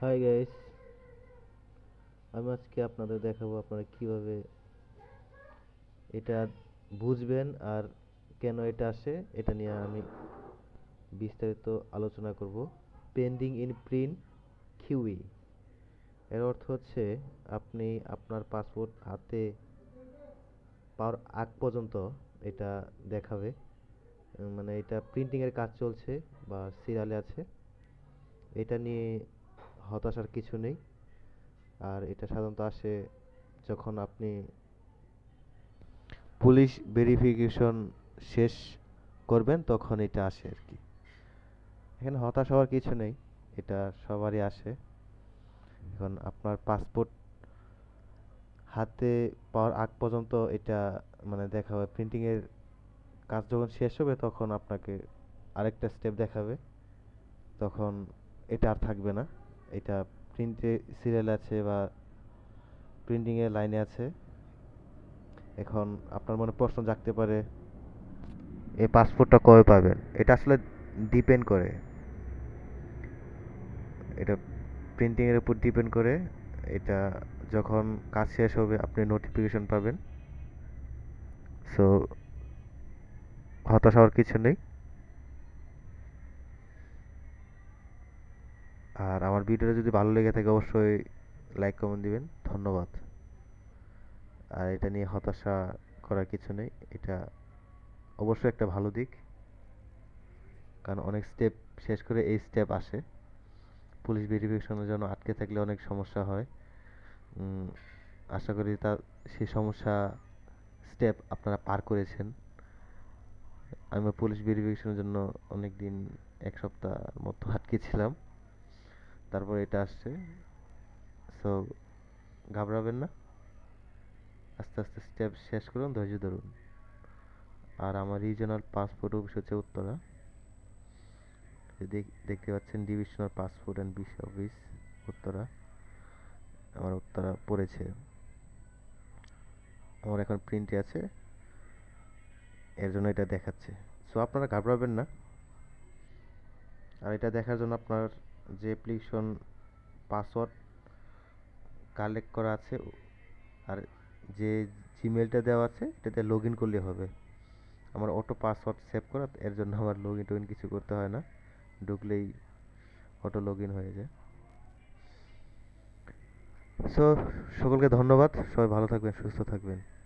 Hi guys আমি আজকে আপনাদের দেখাবো আপনারা কীভাবে এটা বুঝবেন আর কেন এটা আসে, এটা নিয়ে আমি বিস্তারিত আলোচনা করব। পেন্ডিং ইন প্রিন্ট কিউই এর অর্থ হচ্ছে আপনি আপনার পাসপোর্ট হাতে পাওয়ার আগ পর্যন্ত এটা দেখাবে। মানে এটা প্রিন্টিং এর কাজ চলছে বা সিরিয়ালে আছে। এটা নিয়ে হতাশার কিছু নেই। আর এটা সাধারণত আসে যখন আপনি পুলিশ ভেরিফিকেশন শেষ করবেন তখন এটা আসে আর কি। এখানে হতাশ হওয়ার কিছু নেই, এটা সবারই আসে। এখন আপনার পাসপোর্ট হাতে পাওয়ার আগ পর্যন্ত এটা মানে দেখা হবে। প্রিন্টিংয়ের কাজ যখন শেষ হবে তখন আপনাকে আরেকটা স্টেপ দেখাবে। তখন এটা আর থাকবে না। এটা প্রিন্টে সিরিয়াল আছে বা প্রিন্টিং এর লাইনে আছে। এখন আপনার মনে প্রশ্ন জাগতে পারে এই পাসপোর্টটা কবে পাবেন? এটা আসলে ডিপেন্ড করে। এটা প্রিন্টিং এর উপর ডিপেন্ড করে। এটা যখন কাজ শেষ হবে, আপনি নোটিফিকেশন পাবেন। সো হতাশ হওয়ার কিছু নেই। আর আমার ভিডিওটা যদি ভালো লেগে থাকে অবশ্যই লাইক কমেন্ট দিবেন। ধন্যবাদ। আর এটা নিয়ে হতাশা করার কিছু নেই। এটা অবশ্যই একটা ভালো দিক। কারণ অনেক স্টেপ শেষ করে এই স্টেপ আসে। পুলিশ ভেরিফিকেশনের জন্য আটকে থাকলে অনেক সমস্যা হয়। আশা করি তা, সেই সমস্যা স্টেপ আপনারা পার করেছেন। আমি পুলিশ ভেরিফিকেশনের জন্য অনেক দিন এক সপ্তাহ মতো আটকে ছিলাম। তারপর এটা আসছে। সো ঘাবড়াবেন না। আস্তে আস্তে স্টেপ শেষ করুন, ধৈর্য ধরুন। আর আমার রিজনাল পাসপোর্ট অফিস হচ্ছে উত্তরা। দেখ- দেখতে পাচ্ছেন divisional passport and visa office Uttara. আমার উত্তরা পড়েছে। আমার এখন প্রিন্টে আছে। এর জন্য এটা দেখাচ্ছে। সো আপনারা ঘাবড়াবেন না। আর এটা দেখার জন্য আপনার যে অ্যাপ্লিকেশন পাসওয়ার্ড কালেক্ট করা আছে, আর যে জিমেলটা দেওয়া আছে, এটাতে লগ ইন করলে হবে। আমার অটো পাসওয়ার্ড সেভ করা, এর জন্য আমার লগ ইন টোগিন কিছু করতে হয় না। ঢুকলেই অটো লগ ইন হয়ে যায়। সো সকলকে ধন্যবাদ। সবাই ভালো থাকবেন, সুস্থ থাকবেন।